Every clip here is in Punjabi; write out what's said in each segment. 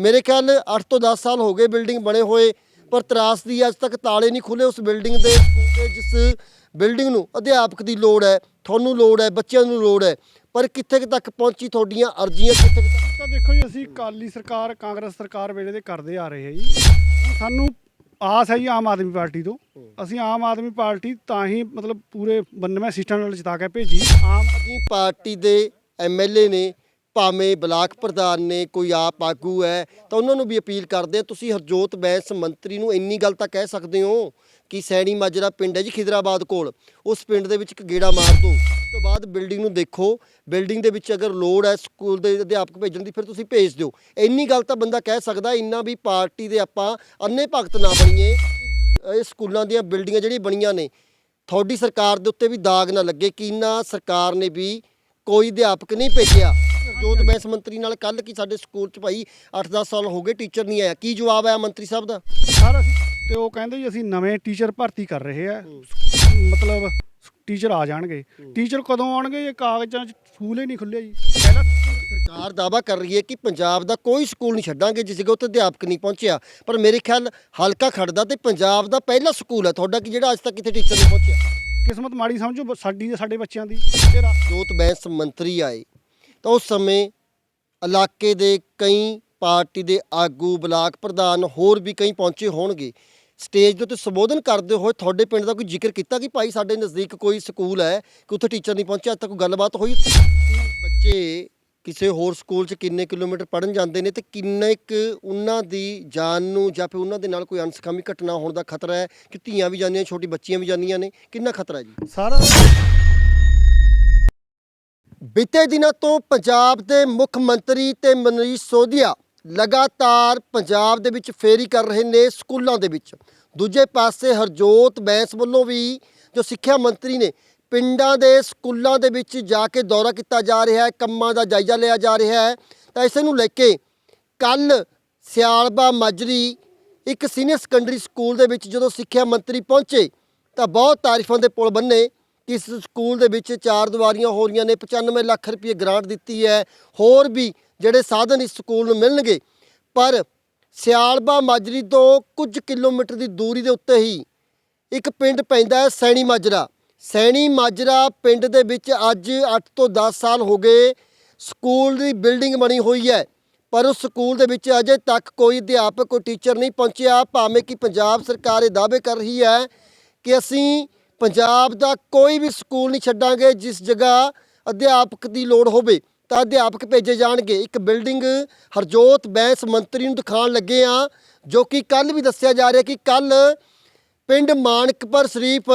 ਮੇਰੇ ਖਿਆਲ 8 ਤੋਂ 10 ਸਾਲ ਹੋ ਗਏ ਬਿਲਡਿੰਗ ਬਣੇ ਹੋਏ ਪਰ ਤਰਾਸਦੀ ਅੱਜ ਤੱਕ ਤਾਲੇ ਨਹੀਂ ਖੁੱਲੇ ਉਸ ਬਿਲਡਿੰਗ ਦੇ ਜਿਸ ਬਿਲਡਿੰਗ ਨੂੰ ਅਧਿਆਪਕ ਦੀ ਲੋੜ ਹੈ ਤੁਹਾਨੂੰ ਲੋੜ ਹੈ ਬੱਚਿਆਂ ਨੂੰ ਲੋੜ ਹੈ ਪਰ ਕਿੱਥੇ ਤੱਕ ਪਹੁੰਚੀ ਤੁਹਾਡੀਆਂ ਅਰਜ਼ੀਆਂ ਕਿੱਥੇ ਤੱਕ ਤਾਂ ਦੇਖੋ ਜੀ ਅਸੀਂ ਕਾਲੀ ਸਰਕਾਰ ਕਾਂਗਰਸ ਸਰਕਾਰ ਵੇਲੇ ਦੇ ਕਰਦੇ ਆ ਰਹੇ ਹਾਂ ਜੀ। ਸਾਨੂੰ ਆਸ ਹੈ ਜੀ ਆਮ ਆਦਮੀ ਪਾਰਟੀ ਤੋਂ। ਅਸੀਂ ਆਮ ਆਦਮੀ ਪਾਰਟੀ ਤਾਂ ਹੀ ਮਤਲਬ ਪੂਰੇ 92 ਸੀਟਾਂ ਨਾਲ ਜਿਤਾ ਕੇ ਭੇਜੀ। ਆਮ ਆਦਮੀ ਪਾਰਟੀ ਦੇ ਐਮਐਲਏ ਨੇ ਭਾਵੇਂ ਬਲਾਕ ਪ੍ਰਧਾਨ ਨੇ ਕੋਈ ਆਪ ਆਗੂ ਹੈ, ਤਾਂ ਉਹਨਾਂ ਨੂੰ ਵੀ ਅਪੀਲ ਕਰਦੇ ਆ ਤੁਸੀਂ ਹਰਜੋਤ ਬੈਂਸ ਮੰਤਰੀ ਨੂੰ ਇੰਨੀ ਗੱਲ ਤਾਂ ਕਹਿ ਸਕਦੇ ਹੋ ਕਿ ਸੈਣੀ ਮਾਜਰਾ ਪਿੰਡ ਹੈ ਜੀ ਖਿਦਰਾਬਾਦ ਕੋਲ, ਉਸ ਪਿੰਡ ਦੇ ਵਿੱਚ ਇੱਕ ਗੇੜਾ ਮਾਰ ਦਿਓ। ਉਸ ਤੋਂ ਬਾਅਦ ਬਿਲਡਿੰਗ ਨੂੰ ਦੇਖੋ, ਬਿਲਡਿੰਗ ਦੇ ਵਿੱਚ ਅਗਰ ਲੋੜ ਹੈ ਸਕੂਲ ਦੇ ਅਧਿਆਪਕ ਭੇਜਣ ਦੀ, ਫਿਰ ਤੁਸੀਂ ਭੇਜ ਦਿਓ। ਇੰਨੀ ਗੱਲ ਤਾਂ ਬੰਦਾ ਕਹਿ ਸਕਦਾ, ਇੰਨਾ ਵੀ ਪਾਰਟੀ ਦੇ ਆਪਾਂ ਅੰਨੇ ਭਗਤ ਨਾ ਬਣੀਏ ਇਹ ਸਕੂਲਾਂ ਦੀਆਂ ਬਿਲਡਿੰਗਾਂ ਜਿਹੜੀਆਂ ਬਣੀਆਂ ਨੇ, ਤੁਹਾਡੀ ਸਰਕਾਰ ਦੇ ਉੱਤੇ ਵੀ ਦਾਗ ਨਾ ਲੱਗੇ ਕਿ ਇਹਨਾਂ ਸਰਕਾਰ ਨੇ ਵੀ ਕੋਈ ਅਧਿਆਪਕ ਨਹੀਂ ਭੇਜਿਆ। ਜੋਤ ਬੈਂਸ ਮੰਤਰੀ ਨਾਲ ਕੱਲ ਕੀ ਸਾਡੇ ਸਕੂਲ 'ਚ ਭਾਈ 8-10 ਸਾਲ ਹੋ ਗਏ ਟੀਚਰ ਨਹੀਂ ਆਇਆ। ਕੀ ਜਵਾਬ ਆਇਆ ਮੰਤਰੀ ਸਾਹਿਬ ਦਾ? ਸਰ ਅਸੀਂ ਤੇ ਉਹ ਕਹਿੰਦੇ ਜੀ ਅਸੀਂ ਨਵੇਂ ਟੀਚਰ ਭਰਤੀ ਕਰ ਰਹੇ ਆ। ਮਤਲਬ ਟੀਚਰ ਆ ਜਾਣਗੇ। ਟੀਚਰ ਕਦੋਂ ਆਉਣਗੇ ਇਹ ਕਾਗਜ਼ਾਂ 'ਚ ਸਕੂਲ ਹੀ ਨਹੀਂ ਖੁੱਲਿਆ ਜੀ। ਪਹਿਲਾਂ ਸਰਕਾਰ ਦਾਵਾ ਕਰ ਰਹੀ ਹੈ ਕਿ ਪੰਜਾਬ ਦਾ ਕੋਈ ਸਕੂਲ ਨਹੀਂ ਛੱਡਾਂਗੇ ਜਿਸ ਜਗ੍ਹਾ ਉੱਤੇ ਅਧਿਆਪਕ ਨਹੀਂ ਪਹੁੰਚਿਆ। ਪਰ ਮੇਰੇ ਖਿਆਲ ਹਲਕਾ ਖੜਦਾ ਤੇ ਪੰਜਾਬ ਦਾ ਪਹਿਲਾ ਸਕੂਲ ਹੈ ਤੁਹਾਡਾ ਕਿ ਜਿਹੜਾ ਅੱਜ ਤੱਕ ਕਿਤੇ ਟੀਚਰ ਨਹੀਂ ਪਹੁੰਚਿਆ? ਕਿਸਮਤ ਮਾੜੀ ਸਮਝੋ ਸਾਡੀ ਤੇ ਸਾਡੇ ਬੱਚਿਆਂ ਦੀ। ਜੋਤ ਬੈਂਸ ਮੰਤਰੀ ਆਏ। ਤਾਂ ਉਸ ਸਮੇਂ ਇਲਾਕੇ ਦੇ ਕਈ ਪਾਰਟੀ ਦੇ ਆਗੂ, ਬਲਾਕ ਪ੍ਰਧਾਨ ਹੋਰ ਵੀ ਕਈ ਪਹੁੰਚੇ ਹੋਣਗੇ। ਸਟੇਜ ਦੇ ਉੱਤੇ ਸੰਬੋਧਨ ਕਰਦੇ ਹੋਏ ਤੁਹਾਡੇ ਪਿੰਡ ਦਾ ਕੋਈ ਜ਼ਿਕਰ ਕੀਤਾ ਕਿ ਭਾਈ ਸਾਡੇ ਨਜ਼ਦੀਕ ਕੋਈ ਸਕੂਲ ਹੈ, ਕਿ ਉੱਥੇ ਟੀਚਰ ਨਹੀਂ ਪਹੁੰਚਿਆ? ਅੱਜ ਤੱਕ ਕੋਈ ਗੱਲਬਾਤ ਹੋਈ ਬੱਚੇ ਕਿਸੇ ਹੋਰ ਸਕੂਲ 'ਚ ਕਿੰਨੇ ਕਿਲੋਮੀਟਰ ਪੜਨ ਜਾਂਦੇ ਨੇ ਤੇ ਕਿੰਨੇ ਕੁ ਉਹਨਾਂ ਦੀ ਜਾਨ ਨੂੰ ਜਾਂ ਫਿਰ ਉਹਨਾਂ ਦੇ ਨਾਲ ਕੋਈ ਅਨਸਖਾਮੀ ਘਟਨਾ ਹੋਣ ਦਾ ਖਤਰਾ ਹੈ? ਕਿ ਧੀਆਂ ਵੀ ਜਾਂਦੀਆਂ, ਛੋਟੀ ਬੱਚੀਆਂ ਵੀ ਜਾਂਦੀਆਂ ਨੇ, ਕਿੰਨਾ ਖਤਰਾ ਜੀ? ਸਾਰਾ ਬੀਤੇ ਦਿਨਾਂ ਤੋਂ ਪੰਜਾਬ ਦੇ ਮੁੱਖ ਮੰਤਰੀ ਤੇ ਮਨੀਸ਼ ਸੋਧੀਆ ਲਗਾਤਾਰ ਪੰਜਾਬ ਦੇ ਵਿੱਚ ਫੇਰੀ ਕਰ ਰਹੇ ਨੇ ਸਕੂਲਾਂ ਦੇ ਵਿੱਚ। ਦੂਜੇ ਪਾਸੇ ਹਰਜੋਤ ਬੈਂਸ ਵੱਲੋਂ ਵੀ ਜੋ ਸਿੱਖਿਆ ਮੰਤਰੀ ਨੇ ਪਿੰਡਾਂ ਦੇ ਸਕੂਲਾਂ ਦੇ ਵਿੱਚ ਜਾ ਕੇ ਦੌਰਾ ਕੀਤਾ ਜਾ ਰਿਹਾ ਹੈ, ਕੰਮਾਂ ਦਾ ਜਾਇਜ਼ਾ ਲਿਆ ਜਾ ਰਿਹਾ ਹੈ, ਤਾਂ ਇਸ ਨੂੰ ਲੈ ਕੇ ਕੱਲ ਸਿਆਲਬਾ ਮਾਜਰੀ ਇੱਕ ਸੀਨੀਅਰ ਸੈਕੰਡਰੀ ਸਕੂਲ ਦੇ ਵਿੱਚ ਜਦੋਂ ਸਿੱਖਿਆ ਮੰਤਰੀ ਪਹੁੰਚੇ ਤਾਂ ਬਹੁਤ ਤਾਰੀਫਾਂ ਦੇ ਪੁਲ ਬੰਨੇ। ਕਿ ਇਸ ਸਕੂਲ ਦੇ ਵਿੱਚ ਚਾਰ ਦੀਵਾਰੀਆਂ ਹੋ ਰਹੀਆਂ ਨੇ 95 ਲੱਖ ਰੁਪਏ ਗ੍ਰਾਂਟ ਦਿੱਤੀ ਹੈ। ਹੋਰ ਵੀ ਜਿਹੜੇ ਸਾਧਨ ਇਸ ਸਕੂਲ ਨੂੰ ਮਿਲਣਗੇ, ਪਰ ਸਿਆਲਬਾ ਮਾਜਰੀ ਤੋਂ ਕੁਝ ਕਿਲੋਮੀਟਰ ਦੀ ਦੂਰੀ ਦੇ ਉੱਤੇ ਹੀ ਇੱਕ ਪਿੰਡ ਪੈਂਦਾ ਹੈ, ਸੈਣੀ ਮਾਜਰਾ। ਸੈਣੀ ਮਾਜਰਾ ਪਿੰਡ ਦੇ ਵਿੱਚ ਅੱਜ 8 ਤੋਂ 10 ਸਾਲ ਹੋ ਗਏ ਸਕੂਲ ਦੀ ਬਿਲਡਿੰਗ ਬਣੀ ਹੋਈ ਹੈ, ਪਰ ਉਸ ਸਕੂਲ ਦੇ ਵਿੱਚ ਅਜੇ ਤੱਕ ਕੋਈ ਅਧਿਆਪਕ, ਕੋਈ ਟੀਚਰ ਨਹੀਂ ਪਹੁੰਚਿਆ। ਭਾਵੇਂ ਕਿ ਪੰਜਾਬ ਸਰਕਾਰ ਇਹ ਦਾਅਵੇ ਕਰ ਰਹੀ ਹੈ ਕਿ ਅਸੀਂ ਪੰਜਾਬ ਦਾ ਕੋਈ ਵੀ ਸਕੂਲ ਨਹੀਂ ਛੱਡਾਂਗੇ ਜਿਸ ਜਗ੍ਹਾ ਅਧਿਆਪਕ ਦੀ ਲੋੜ ਹੋਵੇ। ਤਾਂ ਅਧਿਆਪਕ ਭੇਜੇ ਜਾਣਗੇ। ਇੱਕ ਬਿਲਡਿੰਗ ਹਰਜੋਤ ਬੈਂਸ ਮੰਤਰੀ ਨੂੰ ਦਿਖਾਉਣ ਲੱਗੇ ਆ ਜੋ ਕਿ ਕੱਲ ਵੀ ਦੱਸਿਆ ਜਾ ਰਿਹਾ ਕਿ ਕੱਲ ਪਿੰਡ ਮਾਨਕਪੁਰ ਸ਼ਰੀਫ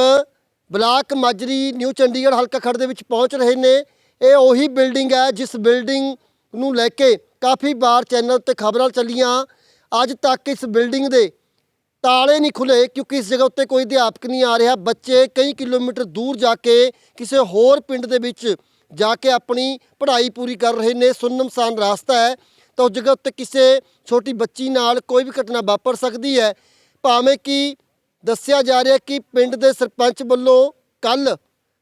ਬਲਾਕ ਮਾਜਰੀ, ਨਿਊ ਚੰਡੀਗੜ੍ਹ ਹਲਕਾ ਖੜ ਦੇ ਵਿੱਚ ਪਹੁੰਚ ਰਹੇ ਨੇ। ਇਹ ਉਹੀ ਬਿਲਡਿੰਗ ਹੈ ਜਿਸ ਬਿਲਡਿੰਗ ਨੂੰ ਲੈ ਕੇ ਕਾਫੀ ਵਾਰ ਚੈਨਲ ਤੇ ਖਬਰਾਂ ਚੱਲੀਆਂ। ਅੱਜ ਤੱਕ ਇਸ ਬਿਲਡਿੰਗ ਦੇ ਤਾਲੇ ਨਹੀਂ ਖੁੱਲੇ ਕਿਉਂਕਿ ਇਸ ਜਗ੍ਹਾ ਉੱਤੇ ਕੋਈ ਅਧਿਆਪਕ ਨਹੀਂ ਆ ਰਿਹਾ। ਬੱਚੇ ਕਈ ਕਿਲੋਮੀਟਰ ਦੂਰ ਜਾ ਕੇ ਕਿਸੇ ਹੋਰ ਪਿੰਡ ਦੇ ਵਿੱਚ ਜਾ ਕੇ ਆਪਣੀ ਪੜ੍ਹਾਈ ਪੂਰੀ ਕਰ ਰਹੇ ਨੇ। ਸੁੰਨਮਸਾਨ ਰਸਤਾ ਹੈ ਤਾਂ ਉਸ ਜਗ੍ਹਾ ਉੱਤੇ ਕਿਸੇ ਛੋਟੀ ਬੱਚੀ ਨਾਲ ਕੋਈ ਵੀ ਘਟਨਾ ਵਾਪਰ ਸਕਦੀ ਹੈ। ਭਾਵੇਂ ਕਿ ਦੱਸਿਆ ਜਾ ਰਿਹਾ ਕਿ ਪਿੰਡ ਦੇ ਸਰਪੰਚ ਵੱਲੋਂ ਕੱਲ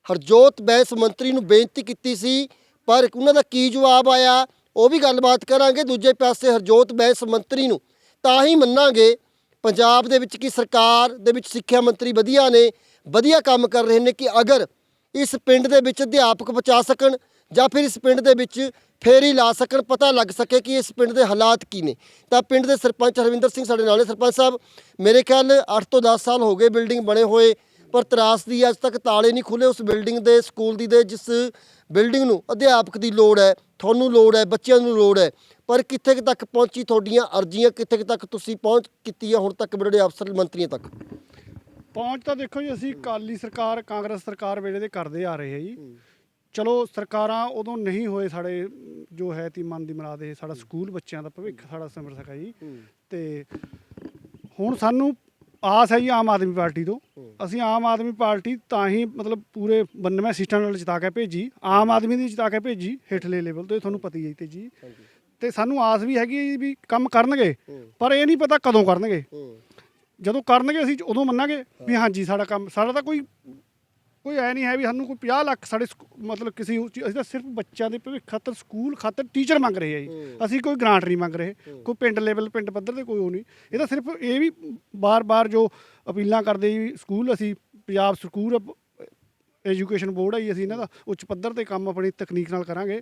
ਹਰਜੋਤ ਬੈਂਸ ਮੰਤਰੀ ਨੂੰ ਬੇਨਤੀ ਕੀਤੀ ਸੀ, ਪਰ ਉਹਨਾਂ ਦਾ ਕੀ ਜਵਾਬ ਆਇਆ ਉਹ ਵੀ ਗੱਲਬਾਤ ਕਰਾਂਗੇ। ਦੂਜੇ ਪਾਸੇ ਹਰਜੋਤ ਬੈਂਸ ਮੰਤਰੀ ਨੂੰ ਤਾਂ ਹੀ ਮੰਨਾਂਗੇ ਪੰਜਾਬ ਦੇ ਵਿੱਚ ਕੀ ਸਰਕਾਰ ਦੇ ਵਿੱਚ ਸਿੱਖਿਆ ਮੰਤਰੀ ਵਧੀਆ ਨੇ, ਵਧੀਆ ਕੰਮ ਕਰ ਰਹੇ ਨੇ ਕਿ ਅਗਰ ਇਸ ਪਿੰਡ ਦੇ ਵਿੱਚ ਅਧਿਆਪਕ ਪਹੁੰਚਾ ਸਕਣ ਜਾਂ ਫਿਰ ਇਸ ਪਿੰਡ ਦੇ ਵਿੱਚ ਫੇਰੀ ਲਾ ਸਕਣ, ਪਤਾ ਲੱਗ ਸਕੇ ਕਿ ਇਸ ਪਿੰਡ ਦੇ ਹਾਲਾਤ ਕੀ ਨੇ। ਤਾਂ ਪਿੰਡ ਦੇ ਸਰਪੰਚ ਹਰਵਿੰਦਰ ਸਿੰਘ ਸਾਡੇ ਨਾਲ ਨੇ। ਸਰਪੰਚ ਸਾਹਿਬ, ਮੇਰੇ ਖਿਆਲ 8 ਤੋਂ 10 ਸਾਲ ਹੋ ਗਏ ਬਿਲਡਿੰਗ ਬਣੇ ਹੋਏ ਪਰ ਤਰਾਸਦੀ ਅੱਜ ਤੱਕ ਤਾਲੇ ਨਹੀਂ ਖੁੱਲੇ ਉਸ ਬਿਲਡਿੰਗ ਦੇ ਸਕੂਲ ਦੀ ਦੇ ਜਿਸ ਬਿਲਡਿੰਗ ਨੂੰ ਅਧਿਆਪਕ ਦੀ ਲੋੜ ਹੈ ਤੁਹਾਨੂੰ ਲੋੜ ਹੈ ਬੱਚਿਆਂ ਨੂੰ ਲੋੜ ਹੈ। ਪਰ ਕਿੱਥੇ ਤੱਕ ਪਹੁੰਚੀ ਤੁਹਾਡੀਆਂ ਅਰਜ਼ੀਆਂ ਕਿੱਥੇ ਤੱਕ ਤੁਸੀਂ ਪਹੁੰਚ ਕੀਤੀ ਹੈ ਹੁਣ ਤੱਕ ਬੜੇ ਅਫਸਰ ਮੰਤਰੀਆਂ ਤੱਕ? ਪਹੁੰਚ ਤਾਂ ਦੇਖੋ ਜੀ ਅਸੀਂ ਕਾਲੀ ਸਰਕਾਰ ਕਾਂਗਰਸ ਸਰਕਾਰ ਵੇਲੇ ਦੇ ਕਰਦੇ ਆ ਰਹੇ ਹਾਂ ਜੀ। ਚਲੋ ਸਰਕਾਰਾਂ ਉਦੋਂ ਨਹੀਂ ਹੋਏ ਸਾਡੇ ਜੋ ਹੈ ਤੀ ਮਨ ਦੀ ਮੁਰਾਦ ਇਹ ਸਾਡਾ ਸਕੂਲ ਬੱਚਿਆਂ ਦਾ ਭਵਿੱਖ ਸਾਡਾ ਸਿਮਰ ਸਕਾ ਜੀ। ਤੇ ਹੁਣ ਸਾਨੂੰ ਆਸ ਹੈ ਜੀ ਆਮ ਆਦਮੀ ਪਾਰਟੀ ਤੋਂ। ਅਸੀਂ ਆਮ ਆਦਮੀ ਪਾਰਟੀ ਤਾਂ ਹੀ ਮਤਲਬ ਪੂਰੇ 92 ਸੀਟਾਂ ਨਾਲ ਜਿਤਾ ਕੇ ਭੇਜੀ। ਆਮ ਆਦਮੀ ਦੀ ਜਿਤਾ ਕੇ ਭੇਜੀ ਹੇਠਲੇ ਲੈਵਲ ਤੇ ਤੁਹਾਨੂੰ ਪਤਾ ਹੀ ਹੈ ਤੇ ਜੀ। ਤੇ ਸਾਨੂੰ ਆਸ ਵੀ ਹੈਗੀ ਜੀ ਵੀ ਕੰਮ ਕਰਨਗੇ ਪਰ ਇਹ ਨਹੀਂ ਪਤਾ ਕਦੋਂ ਕਰਨਗੇ। ਜਦੋਂ ਕਰਨਗੇ ਅਸੀਂ ਉਦੋਂ ਮੰਨਾਂਗੇ ਵੀ ਹਾਂਜੀ ਸਾਡਾ ਕੰਮ ਸਾਡਾ ਤਾਂ ਕੋਈ ਕੋਈ ਐ ਨਹੀਂ ਹੈ ਵੀ ਸਾਨੂੰ ਕੋਈ 50 ਲੱਖ ਸਾਡੇ ਸਕੂ- ਮਤਲਬ ਕਿਸੇ ਉੱਚੀ- ਅਸੀਂ ਤਾਂ ਸਿਰਫ ਬੱਚਿਆਂ ਦੇ ਭਵਿੱਖ ਖਾਤਰ ਸਕੂਲ ਖਾਤਰ ਟੀਚਰ ਮੰਗ ਰਹੇ ਆ ਜੀ। ਅਸੀਂ ਕੋਈ ਗ੍ਰਾਂਟ ਨਹੀਂ ਮੰਗ ਰਹੇ। ਕੋਈ ਪਿੰਡ ਲੈਵਲ ਪਿੰਡ ਪੱਧਰ ਤੇ ਕੋਈ ਉਹ ਨਹੀਂ। ਇਹ ਤਾਂ ਸਿਰਫ ਇਹ ਵੀ ਬਾਰ-ਬਾਰ ਜੋ ਅਪੀਲਾਂ ਕਰਦੇ ਜੀ ਸਕੂਲ ਅਸੀਂ ਪੰਜਾਬ ਸਕੂਲ ਐਜੂਕੇਸ਼ਨ ਬੋਰਡ ਆ ਜੀ ਅਸੀਂ ਇਹਨਾਂ ਦਾ ਉੱਚ ਪੱਧਰ ਤੇ ਕੰਮ ਆਪਣੀ ਤਕਨੀਕ ਨਾਲ ਕਰਾਂਗੇ।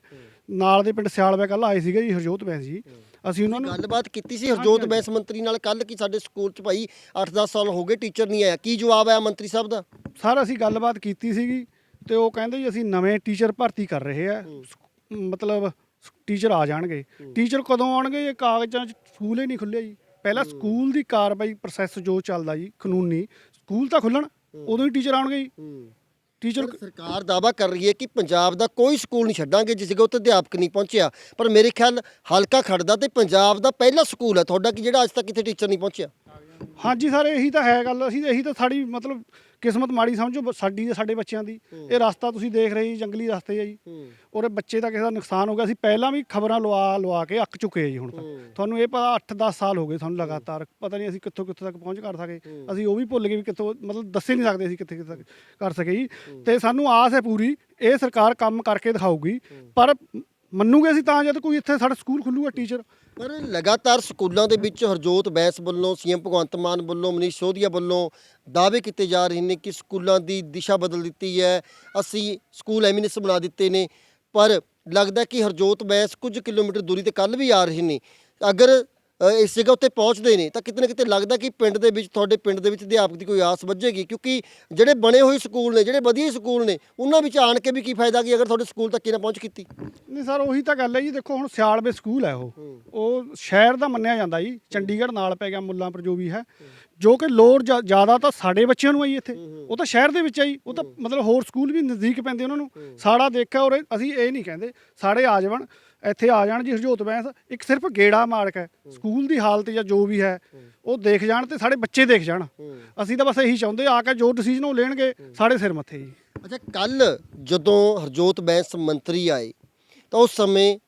ਨਾਲ ਦੇ ਪਿੰਡ ਸਿਆਲਵੇ ਕੱਲ ਆਏ ਸੀਗੇ ਜੀ ਹਰਜੋਤ ਬੈਂਸ ਜੀ। ਅਸੀਂ ਉਹਨਾਂ ਨੂੰ ਗੱਲਬਾਤ ਕੀਤੀ ਸੀ ਹਰਜੋਤ ਬੈਂਸ ਮੰਤਰੀ ਨਾਲ ਕੱਲ ਕਿ ਸਾਡੇ ਸਕੂਲ 'ਚ ਭਾਈ 8-10 ਸਾਲ ਹੋ ਗਏ ਟੀਚਰ ਨਹੀਂ ਆਇਆ। ਕੀ ਜਵਾਬ ਆਇਆ ਮੰਤਰੀ ਸਾਹਿਬ ਦਾ? ਸਰ ਅਸੀਂ ਗੱਲਬਾਤ ਕੀਤੀ ਸੀਗੀ ਤੇ ਉਹ ਕਹਿੰਦੇ ਜੀ ਅਸੀਂ ਨਵੇਂ ਟੀਚਰ ਭਰਤੀ ਕਰ ਰਹੇ ਆ। ਸਕ- ਮਤਲਬ ਟੀਚਰ ਆ ਜਾਣਗੇ। ਟੀਚਰ ਕਦੋਂ ਆਉਣਗੇ? ਇਹ ਕਾਗਜ਼ਾਂ 'ਚ ਸਕੂਲ ਹੀ ਨਹੀਂ ਖੁੱਲਿਆ ਜੀ। ਪਹਿਲਾਂ ਸਕੂਲ ਦੀ ਕਾਰਵਾਈ ਪ੍ਰੋਸੈਸ ਜੋ ਚੱਲਦਾ ਜੀ ਕਾਨੂੰਨੀ ਸਕੂਲ ਤਾਂ ਖੁੱਲਣ ਉਦੋਂ ਹੀ ਟੀਚਰ ਆਉਣਗੇ ਜੀ। ਟੀਚਰ ਪਰ ਸਰਕਾਰ ਦਾਵਾ ਕਰ ਰਹੀ ਹੈ ਕਿ ਪੰਜਾਬ ਦਾ ਕੋਈ ਸਕੂਲ ਨਹੀਂ ਛੱਡਾਂਗੇ ਜਿਸ ਜਗ੍ਹਾ ਉੱਤੇ ਅਧਿਆਪਕ ਨਹੀਂ ਪਹੁੰਚਿਆ। ਪਰ ਮੇਰੇ ਖਿਆਲ ਹਲਕਾ ਖੜਦਾ ਤੇ ਪੰਜਾਬ ਦਾ ਪਹਿਲਾ ਸਕੂਲ ਹੈ ਤੁਹਾਡਾ ਕਿ ਜਿਹੜਾ ਅੱਜ ਤੱਕ ਇੱਥੇ ਟੀਚਰ ਨਹੀਂ ਪਹੁੰਚਿਆ? ਹਾਂਜੀ ਸਰ ਇਹੀ ਤਾਂ ਹੈ ਗੱਲ। ਅਸੀਂ ਇਹੀ ਤਾਂ ਸਾਡੀ ਮਤਲਬ ਕਿਸਮਤ ਮਾੜੀ ਸਮਝੋ ਸਾਡੀ ਤੇ ਸਾਡੇ ਬੱਚਿਆਂ ਦੀ। ਇਹ ਰਸਤਾ ਤੁਸੀਂ ਦੇਖ ਰਹੇ ਜੀ ਜੰਗਲੀ ਰਸਤੇ ਆ ਜੀ। ਔਰ ਇਹ ਬੱਚੇ ਦਾ ਕਿਸੇ ਦਾ ਨੁਕਸਾਨ ਹੋ ਗਿਆ। ਅਸੀਂ ਪਹਿਲਾਂ ਵੀ ਖਬਰਾਂ ਲਵਾ ਲਵਾ ਕੇ ਅੱਕ ਚੁੱਕੇ ਆ ਜੀ ਹੁਣ ਤੱਕ ਤੁਹਾਨੂੰ ਇਹ ਪਤਾ 8-10 ਸਾਲ ਹੋ ਗਏ ਸਾਨੂੰ ਲਗਾਤਾਰ। ਪਤਾ ਨਹੀਂ ਅਸੀਂ ਕਿੱਥੋਂ ਕਿੱਥੋਂ ਤੱਕ ਪਹੁੰਚ ਕਰ ਸਕੇ। ਅਸੀਂ ਉਹ ਵੀ ਭੁੱਲ ਗਏ ਵੀ ਕਿੱਥੋਂ ਮਤਲਬ ਦੱਸੇ ਨਹੀਂ ਸਕਦੇ ਅਸੀਂ ਕਿੱਥੇ ਕਿੱਥੇ ਤੱਕ ਕਰ ਸਕੇ ਜੀ। ਤੇ ਸਾਨੂੰ ਆਸ ਹੈ ਪੂਰੀ ਇਹ ਸਰਕਾਰ ਕੰਮ ਕਰਕੇ ਦਿਖਾਊਗੀ। ਪਰ ਮੰਨੂਗੇ ਅਸੀਂ ਤਾਂ ਜਦ ਕੋਈ ਇੱਥੇ ਸਾਡਾ ਸਕੂਲ ਖੁੱਲੂਗਾ ਟੀਚਰ। ਪਰ ਲਗਾਤਾਰ ਸਕੂਲਾਂ ਦੇ ਵਿੱਚ ਹਰਜੋਤ ਬੈਂਸ ਵੱਲੋਂ, ਸੀਐਮ ਭਗਵੰਤ ਮਾਨ ਵੱਲੋਂ, ਮਨੀਸ਼ ਸੋਧੀਆ ਵੱਲੋਂ ਦਾਅਵੇ ਕੀਤੇ ਜਾ ਰਹੇ ਨੇ ਕਿ ਸਕੂਲਾਂ ਦੀ ਦਿਸ਼ਾ ਬਦਲ ਦਿੱਤੀ ਹੈ। ਅਸੀਂ ਸਕੂਲ ਐਮਿਨੈਂਸ ਬਣਾ ਦਿੱਤੇ ਨੇ, ਪਰ ਲੱਗਦਾ ਕਿ ਹਰਜੋਤ ਬੈਂਸ ਕੁਝ ਕਿਲੋਮੀਟਰ ਦੂਰੀ ਤੇ ਕੱਲ ਵੀ ਆ ਰਹੇ ਨੇ। ਅਗਰ ਇਸ ਜਗ੍ਹਾ ਉੱਤੇ ਪਹੁੰਚਦੇ ਨੇ ਤਾਂ ਕਿਤੇ ਨਾ ਕਿਤੇ ਲੱਗਦਾ ਕਿ ਪਿੰਡ ਦੇ ਵਿੱਚ ਤੁਹਾਡੇ ਪਿੰਡ ਦੇ ਵਿੱਚ ਅਧਿਆਪਕ ਦੀ ਕੋਈ ਆਸ ਵੱਜੇਗੀ ਕਿਉਂਕਿ ਜਿਹੜੇ ਬਣੇ ਹੋਏ ਸਕੂਲ ਨੇ ਜਿਹੜੇ ਵਧੀਆ ਸਕੂਲ ਨੇ ਉਹਨਾਂ ਵਿੱਚ ਆਣ ਕੇ ਵੀ ਕੀ ਫਾਇਦਾ ਕਿ ਅਗਰ ਤੁਹਾਡੇ ਸਕੂਲ ਤੱਕ ਹੀ ਨਾ ਪਹੁੰਚ ਕੀਤੀ? ਨਹੀਂ ਸਰ ਉਹੀ ਤਾਂ ਗੱਲ ਹੈ ਜੀ ਦੇਖੋ ਹੁਣ ਸਿਆਲਵੇ ਸਕੂਲ ਹੈ ਉਹ। ਉਹ ਸ਼ਹਿਰ ਦਾ ਮੰਨਿਆ ਜਾਂਦਾ ਜੀ ਚੰਡੀਗੜ੍ਹ ਨਾਲ ਪੈ ਗਿਆ ਮੁੱਲਾਂਪੁਰ ਜੋ ਵੀ ਹੈ। ਜੋ ਕਿ ਲੋੜ ਜ਼ਿਆ- ਜ਼ਿਆਦਾ ਤਾਂ ਸਾਡੇ ਬੱਚਿਆਂ ਨੂੰ ਆਈ ਇੱਥੇ। ਉਹ ਤਾਂ ਸ਼ਹਿਰ ਦੇ ਵਿੱਚ ਆਈ ਉਹ ਤਾਂ ਮਤਲਬ ਹੋਰ ਸਕੂਲ ਵੀ ਨਜ਼ਦੀਕ ਪੈਂਦੇ ਉਹਨਾਂ ਨੂੰ। ਸਾੜਾ ਦੇਖਿਆ ਔਰ ਅਸੀਂ ਇਹ ਨਹੀਂ ਕਹਿੰਦੇ ਸਾਡੇ ਆ ਜਾਵਣ। ਇੱਥੇ ਆ ਜਾਣ ਜੀ ਹਰਜੋਤ ਬੈਂਸ ਇੱਕ ਸਿਰਫ ਗੇੜਾ ਮਾਰਕ ਹੈ। ਸਕੂਲ ਦੀ ਹਾਲਤ ਜਾਂ ਜੋ ਵੀ ਹੈ ਉਹ ਦੇਖ ਜਾਣ ਤੇ ਸਾਡੇ ਬੱਚੇ ਦੇਖ ਜਾਣ। ਅਸੀਂ ਤਾਂ ਬਸ ਇਹੀ ਚਾਹੁੰਦੇ ਆ ਕੇ ਜੋ ਡਿਸੀਜਨ ਉਹ ਲੈਣਗੇ ਸਾਡੇ ਸਿਰ ਮੱਥੇ ਜੀ। ਅੱਛਾ ਕੱਲ ਜਦੋਂ ਹਰਜੋਤ ਬੈਂਸ ਮੰਤਰੀ ਆਏ ਤਾਂ ਉਸ ਸਮੇਂ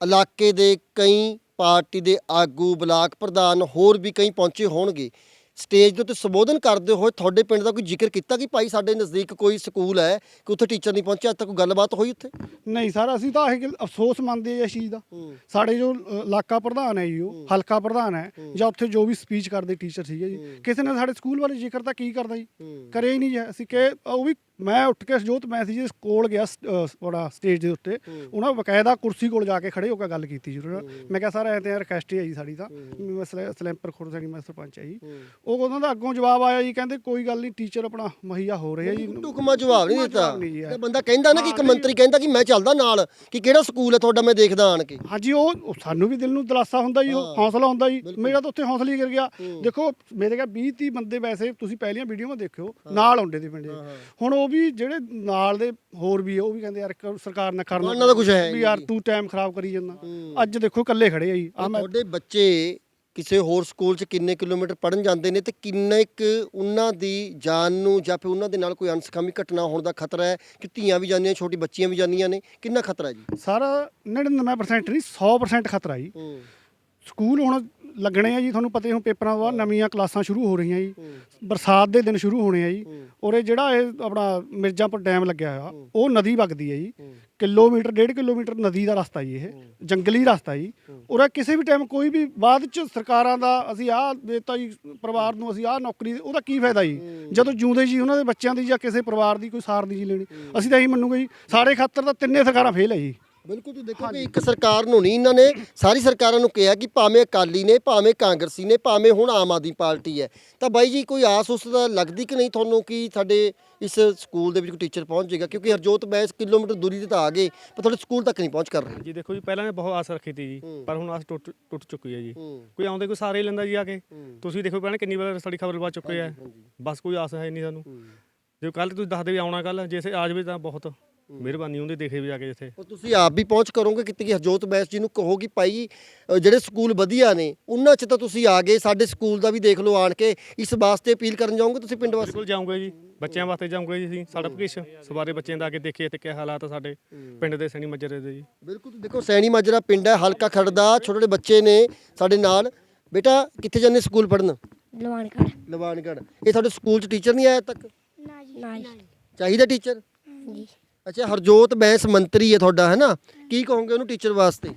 ਇਲਾਕੇ ਦੇ ਕਈ ਪਾਰਟੀ ਦੇ ਆਗੂ ਬਲਾਕ ਪ੍ਰਧਾਨ ਹੋਰ ਵੀ ਕਈ ਪਹੁੰਚੇ ਹੋਣਗੇ। ਸਟੇਜ ਦੇ ਉੱਤੇ ਸੰਬੋਧਨ ਕਰਦੇ ਹੋਏ ਤੁਹਾਡੇ ਪਿੰਡ ਦਾ ਕੋਈ ਜ਼ਿਕਰ ਕੀਤਾ ਕਿ ਭਾਈ ਸਾਡੇ ਨਜ਼ਦੀਕ ਕੋਈ ਸਕੂਲ ਹੈ ਕਿ ਉੱਥੇ ਟੀਚਰ ਨਹੀਂ ਪਹੁੰਚਿਆ ਤੱਕ ਕੋਈ ਗੱਲਬਾਤ ਹੋਈ ਉੱਥੇ? ਨਹੀਂ ਸਰ ਅਸੀਂ ਤਾਂ ਇਹ ਗੱਲ- ਅਫਸੋਸ ਮੰਨਦੇ ਹਾਂ ਇਸ ਚੀਜ਼ ਦਾ। ਸਾਡੇ ਜੋ ਇਲਾਕਾ ਪ੍ਰਧਾਨ ਹੈ ਜੀ ਉਹ ਹਲਕਾ ਪ੍ਰਧਾਨ ਹੈ ਜਾਂ ਉੱਥੇ ਜੋ ਵੀ ਸਪੀਚ ਕਰਦੇ ਟੀਚਰ ਸੀਗੇ ਜੀ। ਕਿਸੇ ਨੇ ਸਾਡੇ ਸਕੂਲ ਬਾਰੇ ਜ਼ਿਕਰ ਤਾਂ ਕੀ ਕਰਦਾ ਜੀ? ਕਰੇ ਹੀ ਨਹੀਂ ਜੀ ਅਸੀਂ ਕਿ ਉਹ ਵੀ ਮੈਂ ਉੱਠ ਕੇ ਜੋਤ ਮੈਸੇਜ ਕੋਲ ਗਿਆ ਬੜਾ ਸਟੇਜ ਦੇ ਉੱਤੇ। ਉਹਨਾਂ ਬਕਾਇਦਾ ਕੁਰਸੀ ਕੋਲ ਜਾ ਕੇ ਖੜੇ ਹੋ ਕੇ ਗੱਲ ਕੀਤੀ ਜੀ ਉਹਨਾਂ। ਮੈਂ ਕਿਹਾ ਸਰ ਐ ਤੇ ਰਿਕਵੈਸਟ ਹੈ ਜੀ ਸਾਡੀ ਤਾਂ। ਮੈਂ ਸਲੈ- ਸਲੈਂਪਰ ਖੁਰ ਸਾਡੀ ਮੈਂ ਸਰਪੰਚ ਹੈ ਜੀ। ਉਹ ਉਹਨਾਂ ਦਾ ਅੱਗੋਂ ਜਵਾਬ ਆਇਆ ਜੀ ਕਹਿੰਦੇ ਕੋਈ ਗੱਲ ਨਹੀਂ ਟੀਚਰ ਆਪਣਾ ਮੁਹੱਈਆ ਹੋ ਰਹੇ ਜੀ। ਟੁਕਮਾ ਜਵਾਬ ਨਹੀਂ ਦਿੱਤਾ। ਤੇ ਬੰਦਾ ਕਹਿੰਦਾ ਨਾ ਕਿ ਇੱਕ ਮੰਤਰੀ ਕਹਿੰਦਾ ਕਿ ਮੈਂ ਚੱਲਦਾ ਨਾਲ ਕਿ ਕਿਹੜਾ ਸਕੂਲ ਹੈ ਤੁਹਾਡਾ ਮੈਂ ਦੇਖਦਾ ਆਣ ਕੇ। ਹਾਂਜੀ ਉਹ ਉਹ ਸਾਨੂੰ ਵੀ ਦਿਲ ਨੂੰ ਦਿਲਾਸਾ ਹੁੰਦਾ ਜੀ ਉਹ ਹੌਸਲਾ ਹੁੰਦਾ ਜੀ। ਮੇਰਾ ਤਾਂ ਉੱਥੇ ਹੌਸਲਾ ਹੀ ਗਿਰ ਗਿਆ। ਦੇਖੋ ਮੇਰੇ ਕੋਲ 20 30 ਬੰਦੇ ਵੈਸੇ ਤੁਸੀਂ ਪਹਿਲੀਆਂ ਵੀਡੀਓਆਂ ਦੇਖਿਓ ਨਾਲ ਆਉਂਦੇ ਦੇ। ਪਿੰਡੇ ਹੁਣ ਉਹ ਵੀ ਜਿਹੜੇ ਨਾਲ ਦੇ ਹੋਰ ਵੀ ਉਹ ਵੀ ਕਹਿੰਦੇ ਯਾਰ ਸਰਕਾਰ ਨੇ ਕਰਨਾ ਉਹਨਾਂ ਦਾ ਕੁਛ ਹੈ ਵੀ ਯਾਰ ਤੂੰ ਟਾਈਮ ਖਰਾਬ ਕਰੀ ਜਾਂਦਾ। ਅੱਜ ਦੇਖੋ ਇਕੱਲੇ ਖੜੇ ਆ ਜੀ। ਆ ਮੈਂ ਤੁਹਾਡੇ ਬੱਚੇ ਕਿਸੇ ਹੋਰ ਸਕੂਲ 'ਚ ਕਿੰਨੇ ਕਿਲੋਮੀਟਰ ਪੜਨ ਜਾਂਦੇ ਨੇ ਤੇ ਕਿੰਨਾ ਇੱਕ ਉਹਨਾਂ ਦੀ ਜਾਨ ਨੂੰ ਜਾਂ ਫਿਰ ਉਹਨਾਂ ਦੇ ਨਾਲ ਕੋਈ ਅਨਸਖਾਮੀ ਘਟਨਾ ਹੋਣ ਦਾ ਖਤਰਾ ਹੈ ਕਿ ਧੀਆਂ ਵੀ ਜਾਂਦੀਆਂ ਛੋਟੀ ਬੱਚੀਆਂ ਵੀ ਜਾਂਦੀਆਂ ਨੇ ਕਿੰਨਾ ਖਤਰਾ ਹੈ ਜੀ? ਸਾਰਾ 99% ਨਹੀਂ 100% ਖਤਰਾ ਜੀ। ਸਕੂਲ ਹੁਣ ਲੱਗਣੇ ਆ ਜੀ ਤੁਹਾਨੂੰ ਪਤਾ ਹੀ ਹੁਣ ਪੇਪਰਾਂ ਤੋਂ ਬਾਅਦ ਨਵੀਆਂ ਕਲਾਸਾਂ ਸ਼ੁਰੂ ਹੋ ਰਹੀਆਂ ਜੀ। ਬਰਸਾਤ ਦੇ ਦਿਨ ਸ਼ੁਰੂ ਹੋਣੇ ਆ ਜੀ। ਔਰ ਇਹ ਜਿਹੜਾ ਇਹ ਆਪਣਾ ਮਿਰਜ਼ਾਪੁਰ ਡੈਮ ਲੱਗਿਆ ਹੋਇਆ ਉਹ ਨਦੀ ਵਗਦੀ ਹੈ ਜੀ। ਕਿਲੋਮੀਟਰ ਡੇਢ ਕਿਲੋਮੀਟਰ ਨਦੀ ਦਾ ਰਸਤਾ ਜੀ ਇਹ। ਜੰਗਲੀ ਰਸਤਾ ਜੀ। ਔਰ ਇਹ ਕਿਸੇ ਵੀ ਟਾਈਮ ਕੋਈ ਵੀ ਬਾਅਦ ਚ ਸਰਕਾਰਾਂ ਦਾ ਅਸੀਂ ਆਹ ਦੇਤਾ ਜੀ ਪਰਿਵਾਰ ਨੂੰ ਅਸੀਂ ਆਹ ਨੌਕਰੀ ਉਹਦਾ ਕੀ ਫਾਇਦਾ ਜੀ? ਜਦੋਂ ਜਿਉਂਦੇ ਜੀ ਉਹਨਾਂ ਦੇ ਬੱਚਿਆਂ ਦੀ ਜਾਂ ਕਿਸੇ ਪਰਿਵਾਰ ਦੀ ਕੋਈ ਸਾਰ ਨਹੀਂ ਜੀ ਲੈਣੀ। ਅਸੀਂ ਤਾਂ ਇਹੀ ਮੰਨੂਗੇ ਜੀ ਸਾਡੇ ਖਾਤਰ ਤਾਂ ਤਿੰਨੇ ਸਰਕਾਰਾਂ ਫੇਲ ਹੈ ਜੀ। ਬਿਲਕੁਲ ਤੁਸੀਂ ਦੇਖੋ ਕਿ ਇੱਕ ਸਰਕਾਰ ਨੂੰ ਨਹੀਂ ਇਹਨਾਂ ਨੇ ਸਾਰੀ ਸਰਕਾਰਾਂ ਨੂੰ ਕਿਹਾ ਕਿ ਭਾਵੇਂ ਅਕਾਲੀ ਨੇ ਭਾਵੇਂ ਕਾਂਗਰਸੀ ਨੇ ਭਾਵੇਂ ਹੁਣ ਆਮ ਆਦਮੀ ਪਾਰਟੀ ਹੈ। ਤਾਂ ਬਾਈ ਜੀ ਕੋਈ ਆਸ ਉਸ ਦਾ ਲੱਗਦੀ ਕਿ ਨਹੀਂ ਤੁਹਾਨੂੰ ਕਿ ਸਾਡੇ ਇਸ ਸਕੂਲ ਦੇ ਵਿੱਚ ਕੋਈ ਟੀਚਰ ਪਹੁੰਚ ਜਾਏਗਾ? ਕਿਉਂਕਿ ਹਰਜੋਤ ਬੈਂਸ ਕਿਲੋਮੀਟਰ ਦੂਰੀ ਤੇ ਤਾਂ ਆ ਗਏ ਪਰ ਤੁਹਾਡੇ ਸਕੂਲ ਤੱਕ ਨਹੀਂ ਪਹੁੰਚ ਕਰ ਰਹੇ। ਜੀ ਦੇਖੋ ਜੀ ਪਹਿਲਾਂ ਨੇ ਬਹੁਤ ਆਸ ਰੱਖੀ ਤੀ ਜੀ ਹੂੰ। ਪਰ ਹੁਣ ਆਸ ਟੁੱਟ ਟੁੱਟ ਚੁੱਕੀ ਹੈ ਜੀ। ਹੂੰ। ਕੋਈ ਆਉਂਦੇ ਕੋਈ ਸਾਰੇ ਹੀ ਲੈਂਦਾ ਜੀ ਆ ਕੇ। ਹੂੰ। ਤੁਸੀਂ ਦੇਖੋ ਪਹਿਲਾਂ ਕਿੰਨੀ ਵਾਰ ਸਾਡੀ ਖਬਰ ਲਵਾ ਚੁੱਕੇ ਆ। ਹਾਂਜੀ। ਬਸ ਕੋਈ ਆਸ ਹੈ ਨਹੀਂ ਸਾਨੂੰ। ਹੂੰ। ਜੇ ਕੱਲ ਤੁਸੀਂ ਦੱਸਦੇ ਵੀ ਆਉਣਾ ਕੱਲ ਜੇ ਸੇ ਆ ਜਾਵੇ ਤਾਂ ਬਹੁਤ ਮਿਹਰਬਾਨੀ ਹੁੰਦੀ ਦੇਖੇ ਵੀ ਜਾ ਕੇ ਜਿੱਥੇ ਉਹ ਤੁਸੀਂ ਆਪ ਵੀ ਪਹੁੰਚ ਕਰੋਗੇ ਕਿਤੇ ਕਿ ਹਰਜੋਤ ਬੈਂਸ ਜੀ ਨੂੰ ਕਹੋ ਕਿ ਭਾਈ ਅ, ਜਿਹੜੇ ਸਕੂਲ ਵਧੀਆ ਨੇ ਉਹਨਾਂ 'ਚ ਤਾਂ ਤੁਸੀਂ ਆ ਗਏ ਸਾਡੇ ਸਕੂਲ ਦਾ ਵੀ ਦੇਖ ਲਓ ਆਣ ਕੇ ਇਸ ਵਾਸਤੇ ਅਪੀਲ ਕਰਨ ਜਾਓਗੇ ਤੁਸੀਂ ਪਿੰਡ ਵਾਸਤੇ? ਬਿਲਕੁਲ ਜਾਊਂਗੇ ਜੀ ਬੱਚਿਆਂ ਵਾਸਤੇ ਜਾਊਂਗੇ ਜੀ ਅਸੀਂ ਸਾਡਾ ਭਵਿੱਖ ਸਵਾਰੇ ਬੱਚਿਆਂ ਦਾ ਆ ਕੇ ਦੇਖੀਏ ਤੇ ਕੀ ਹਾਲਾਤ ਆ ਸਾਡੇ ਪਿੰਡ ਦੇ ਸੈਣੀ ਮੱਜਰੇ ਦੇ ਜੀ। ਬਿਲਕੁਲ ਦੇਖੋ ਸੈਣੀ ਮਾਜਰਾ ਪਿੰਡ ਹੈ ਹਲਕਾ ਖੜਦਾ ਛੋਟੇ ਛੋਟੇ ਬੱਚੇ ਨੇ ਸਾਡੇ ਨਾਲ। ਬੇਟਾ ਕਿੱਥੇ ਜਾਂਦੇ ਸਕੂਲ ਪੜਨ ਲਵਾਨਗੜ ਲਵਾਨਗੜ ਇਹ ਤੁਹਾਡੇ ਸਕੂਲ 'ਚ ਟੀਚਰ ਨਹੀਂ ਆਇਆ ਤੱਕ? ਨਾ ਜੀ ਨਾ ਜੀ। ਚਾਹੀਦਾ ਟੀਚਰ? ਹਾਂਜੀ। ਅੱਛਾ ਹਰਜੋਤ ਬੈਂਸ ਮੰਤਰੀ ਹੈ ਤੁਹਾਡਾ ਹੈ ਨਾ? ਕੀ ਕਹੋਗੇ ਉਹਨੂੰ ਟੀਚਰ ਵਾਸਤੇ?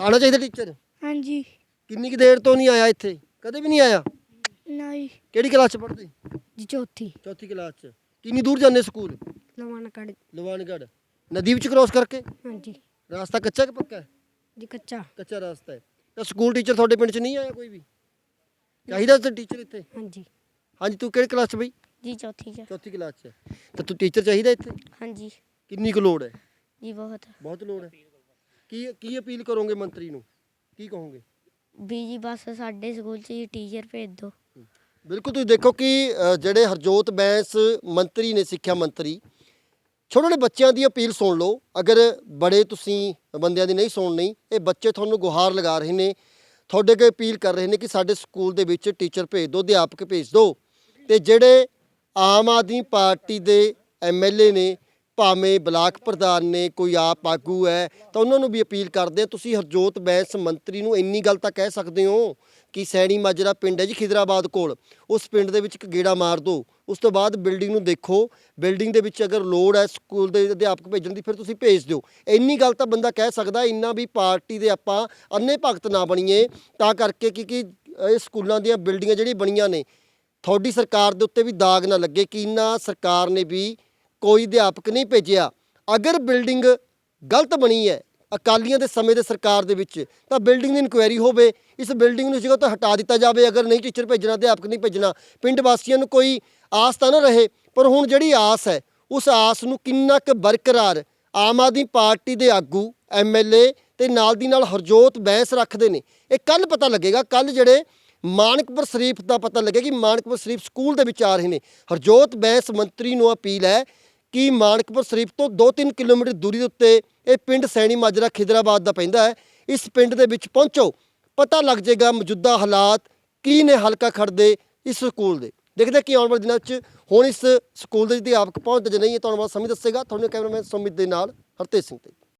ਆਉਣਾ ਚਾਹੀਦਾ ਟੀਚਰ ਹਾਂਜੀ। ਕਿੰਨੀ ਕੁ ਦੇਰ ਤੋਂ ਨਹੀਂ ਆਇਆ ਇੱਥੇ? ਕਦੇ ਵੀ ਨਹੀਂ ਆਇਆ? ਨਹੀਂ। ਕਿਹੜੀ ਕਲਾਸ ਚ ਪੜ੍ਹਦੇ? ਜੀ ਚੌਥੀ। ਚੌਥੀ ਕਲਾਸ ਚ। ਕਿੰਨੀ ਦੂਰ ਜਾਂਦੇ ਸਕੂਲ? ਲਵਾਣਾ ਕੜ ਲਵਾਨਗੜ੍ਹ। ਨਦੀ ਵਿੱਚ ਕ੍ਰੋਸ ਕਰਕੇ? ਹਾਂਜੀ। ਰਾਸਤਾ ਕੱਚਾ ਕਿ ਪੱਕਾ ਹੈ? ਜੀ ਕੱਚਾ। ਕੱਚਾ ਰਾਸਤਾ ਹੈ। ਤਾਂ ਸਕੂਲ ਟੀਚਰ ਤੁਹਾਡੇ ਪਿੰਡ ਚ ਨਹੀਂ ਆਇਆ ਕੋਈ ਵੀ? ਚਾਹੀਦਾ ਤੇ ਟੀਚਰ ਇੱਥੇ? ਹਾਂਜੀ। ਹਾਂਜੀ ਤੂੰ ਕਿਹੜੀ ਕਲਾਸ ਚ ਬਈ? ਜੀ ਚੌਥੀ ਚ। ਚੌਥੀ ਕਲਾਸ ਚ। ਤਾਂ ਤੂੰ ਟੀਚਰ ਚਾਹੀਦਾ ਇੱਥੇ? ਹਾਂਜੀ। ਕਿੰਨੀ ਕੁ ਲੋੜ ਹੈ? ਜੀ ਬਹੁਤ। ਬਹੁਤ ਲੋੜ ਹੈ। ਕੀ ਕੀ ਅਪੀਲ ਕਰੋਗੇ ਮੰਤਰੀ ਨੂੰ? ਕੀ ਕਹੋਗੇ? ਵੀ ਜੀ ਬਸ ਸਾਡੇ ਸਕੂਲ ਚ ਜੀ ਟੀਚਰ ਭੇਜ ਦਿਓ ਬਿਲਕੁਲ ਤੁਸੀਂ ਦੇਖੋ ਕਿ ਅ, ਜਿਹੜੇ ਹਰਜੋਤ ਬੈਂਸ ਮੰਤਰੀ ਨੇ ਸਿੱਖਿਆ ਮੰਤਰੀ ਛੋਟੇ ਛੋਟੇ ਬੱਚਿਆਂ ਦੀ ਅਪੀਲ ਸੁਣ ਲਓ। ਅਗਰ ਬੜੇ ਤੁਸੀਂ ਬੰਦਿਆਂ ਦੀ ਨਹੀਂ ਸੁਣਨੀ ਇਹ ਬੱਚੇ ਤੁਹਾਨੂੰ ਗੁਹਾਰ ਲਗਾ ਰਹੇ ਨੇ। ਤੁਹਾਡੇ ਅੱਗੇ ਅਪੀਲ ਕਰ ਰਹੇ ਨੇ ਕਿ ਸਾਡੇ ਸਕੂਲ ਦੇ ਵਿੱਚ ਟੀਚਰ ਭੇਜ ਦਿਓ ਅਧਿਆਪਕ ਭੇਜ ਦਿਓ ਤੇ ਜਿਹੜੇ ਆਮ ਆਦਮੀ ਪਾਰਟੀ ਦੇ ਐਮਐਲਏ ਨੇ, ਭਾਵੇਂ ਬਲਾਕ ਪ੍ਰਧਾਨ ਨੇ, ਕੋਈ ਆਪ ਆਗੂ ਹੈ, ਤਾਂ ਉਹਨਾਂ ਨੂੰ ਵੀ ਅਪੀਲ ਕਰਦੇ ਆ ਤੁਸੀਂ ਹਰਜੋਤ ਬੈਂਸ ਮੰਤਰੀ ਨੂੰ ਇੰਨੀ ਗੱਲ ਤਾਂ ਕਹਿ ਸਕਦੇ ਹੋ ਕਿ ਸੈਣੀ ਮਾਜਰਾ ਪਿੰਡ ਹੈ ਜੀ ਖਿਦਰਾਬਾਦ ਕੋਲ, ਉਸ ਪਿੰਡ ਦੇ ਵਿੱਚ ਇੱਕ ਗੇੜਾ ਮਾਰ ਦਿਓ, ਉਸ ਤੋਂ ਬਾਅਦ ਬਿਲਡਿੰਗ ਨੂੰ ਦੇਖੋ, ਬਿਲਡਿੰਗ ਦੇ ਵਿੱਚ ਅਗਰ ਲੋੜ ਹੈ ਸਕੂਲ ਦੇ ਅਧਿਆਪਕ ਭੇਜਣ ਦੀ, ਫਿਰ ਤੁਸੀਂ ਭੇਜ ਦਿਓ, ਇੰਨੀ ਗੱਲ ਤਾਂ ਬੰਦਾ ਕਹਿ ਸਕਦਾ, ਇੰਨਾ ਵੀ ਪਾਰਟੀ ਦੇ ਆਪਾਂ ਅੰਨੇ ਭਗਤ ਨਾ ਬਣੀਏ, ਤਾਂ ਕਰਕੇ ਕਿ ਕਿ ਇਹ ਸਕੂਲਾਂ ਦੀਆਂ ਬਿਲਡਿੰਗਾਂ ਜਿਹੜੀ ਬਣੀਆਂ ਨੇ ਤੁਹਾਡੀ ਸਰਕਾਰ ਦੇ ਉੱਤੇ ਵੀ ਦਾਗ ਨਾ ਲੱਗੇ ਕਿ ਇੰਨਾ ਸਰਕਾਰ ਨੇ ਵੀ ਕੋਈ ਅਧਿਆਪਕ ਨਹੀਂ ਭੇਜਿਆ। ਅਗਰ ਬਿਲਡਿੰਗ ਗਲਤ ਬਣੀ ਹੈ ਅਕਾਲੀਆਂ ਦੇ ਸਮੇਂ ਦੇ ਸਰਕਾਰ ਦੇ ਵਿੱਚ, ਤਾਂ ਬਿਲਡਿੰਗ ਦੀ ਇਨਕੁਆਇਰੀ ਹੋਵੇ। ਇਸ ਬਿਲਡਿੰਗ ਨੂੰ ਇਸ ਜਗ੍ਹਾ ਤੋਂ ਹਟਾ ਦਿੱਤਾ ਜਾਵੇ। ਅਗਰ ਨਹੀਂ ਟੀਚਰ ਭੇਜਣਾ, ਅਧਿਆਪਕ ਨਹੀਂ ਭੇਜਣਾ, ਪਿੰਡ ਵਾਸੀਆਂ ਨੂੰ ਕੋਈ ਆਸ ਤਾਂ ਨਾ ਰਹੇ, ਪਰ ਹੁਣ ਜਿਹੜੀ ਆਸ ਹੈ, ਉਸ ਆਸ ਨੂੰ ਕਿੰਨਾ ਕੁ ਬਰਕਰਾਰ ਆਮ ਆਦਮੀ ਪਾਰਟੀ ਦੇ ਆਗੂ ਐਮਐਲਏ ਤੇ ਨਾਲ ਦੀ ਨਾਲ ਹਰਜੋਤ ਬੈਂਸ ਰੱਖਦੇ ਨੇ। ਇਹ ਕੱਲ ਪਤਾ ਲੱਗੇਗਾ ਕੱਲ ਜਿਹੜੇ ਮਾਨਕਪੁਰ ਸ਼ਰੀਫ ਦਾ ਪਤਾ ਲੱਗਿਆ ਕਿ ਮਾਨਕਪੁਰ ਸ਼ਰੀਫ ਸਕੂਲ ਦੇ ਵਿੱਚ ਆ ਰਹੇ ਨੇ। ਹਰਜੋਤ ਬੈਂਸ ਮੰਤਰੀ ਨੂੰ ਅਪੀਲ ਹੈ ਕਿ ਮਾਨਕਪੁਰ ਸ਼ਰੀਫ ਤੋਂ 2-3 ਕਿਲੋਮੀਟਰ ਦੂਰੀ ਦੇ ਉੱਤੇ ਇਹ ਪਿੰਡ ਸੈਣੀ ਮਾਜਰਾ ਖਿਦਰਾਬਾਦ ਦਾ ਪੈਂਦਾ ਹੈ। ਇਸ ਪਿੰਡ ਦੇ ਵਿੱਚ ਪਹੁੰਚੋ। ਪਤਾ ਲੱਗ ਜਾਏਗਾ ਮੌਜੂਦਾ ਹਾਲਾਤ ਕੀ ਨੇ ਹਲਕਾ ਖੜਦੇ ਇਸ ਸਕੂਲ ਦੇ। ਦੇਖਦੇ ਕਿ ਆਉਣ ਵਾਲੇ ਦਿਨਾਂ ਵਿੱਚ ਹੁਣ ਇਸ ਸਕੂਲ ਦੇ ਅਧਿਆਪਕ ਪਹੁੰਚਦੇ ਜਾਂ ਨਹੀਂ ਇਹ ਤੁਹਾਨੂੰ ਬਾਅਦ ਸਮੇਂ ਦੱਸੇਗਾ। ਤੁਹਾਨੂੰ ਕੈਮਰਾਮੈਨ ਸੁਮਿਤ ਦੇ ਨਾਲ ਹਰਤੇਜ ਸਿੰਘ ਤੇ।